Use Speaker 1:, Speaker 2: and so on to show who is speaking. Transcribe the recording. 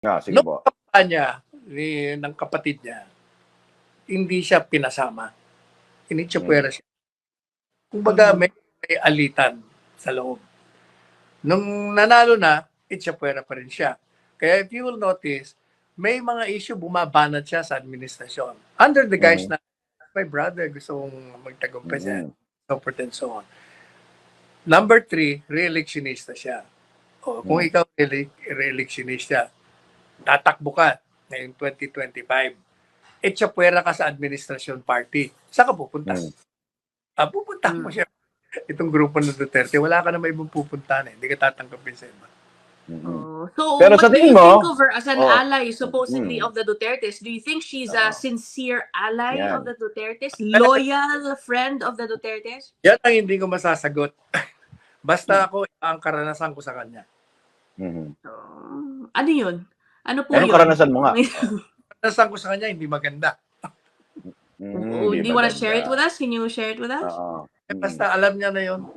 Speaker 1: Ah, sige
Speaker 2: No.
Speaker 1: po.
Speaker 2: Kanya, ni, ng kapatid niya, hindi siya pinasama. Initsapwera siya. Kumbaga, may, may alitan sa loob. Nung nanalo na, itsapwera pa rin siya. Kaya if you will notice, may mga issue bumabanat siya sa administrasyon. Under the guise na, my brother gusto kong magtagumpay sa
Speaker 1: Mhm.
Speaker 2: forth and so on. Number three, re-electionista siya. O, kung
Speaker 1: Mm.
Speaker 2: ikaw re- re-electionista, tatakbo ka ngayong 2025. E pwera ka sa administration party. Saan ka pupunta?
Speaker 1: Mm.
Speaker 2: Ah, pupunta mo siya. Itong grupo ng Duterte, wala ka na may ibang pupuntahan eh. Hindi ka tatanggapin sa iba.
Speaker 3: Oh, so
Speaker 1: Pero
Speaker 3: what
Speaker 1: sa
Speaker 3: do
Speaker 1: tingin
Speaker 3: you
Speaker 1: mo-
Speaker 3: think of her as an
Speaker 1: Oh.
Speaker 3: ally supposedly
Speaker 1: Mm.
Speaker 3: of the Dutertes? Do you think she's
Speaker 1: Oo.
Speaker 3: a sincere ally
Speaker 1: Yan.
Speaker 3: of the Dutertes? Loyal friend of the Dutertes?
Speaker 2: Yan ang hindi ko masasagot. Basta ako, ang karanasan ko sa kanya.
Speaker 1: Mhm.
Speaker 3: Oh, ano yun? Ano po
Speaker 1: Anong
Speaker 3: yun?
Speaker 1: karanasan mo nga?
Speaker 2: Karanasan ko sa kanya, hindi maganda.
Speaker 1: Mhm,
Speaker 3: Oh, do you wanna share it with us? Can you share it with us?
Speaker 1: Oo.
Speaker 2: Eh, Basta alam niya na yon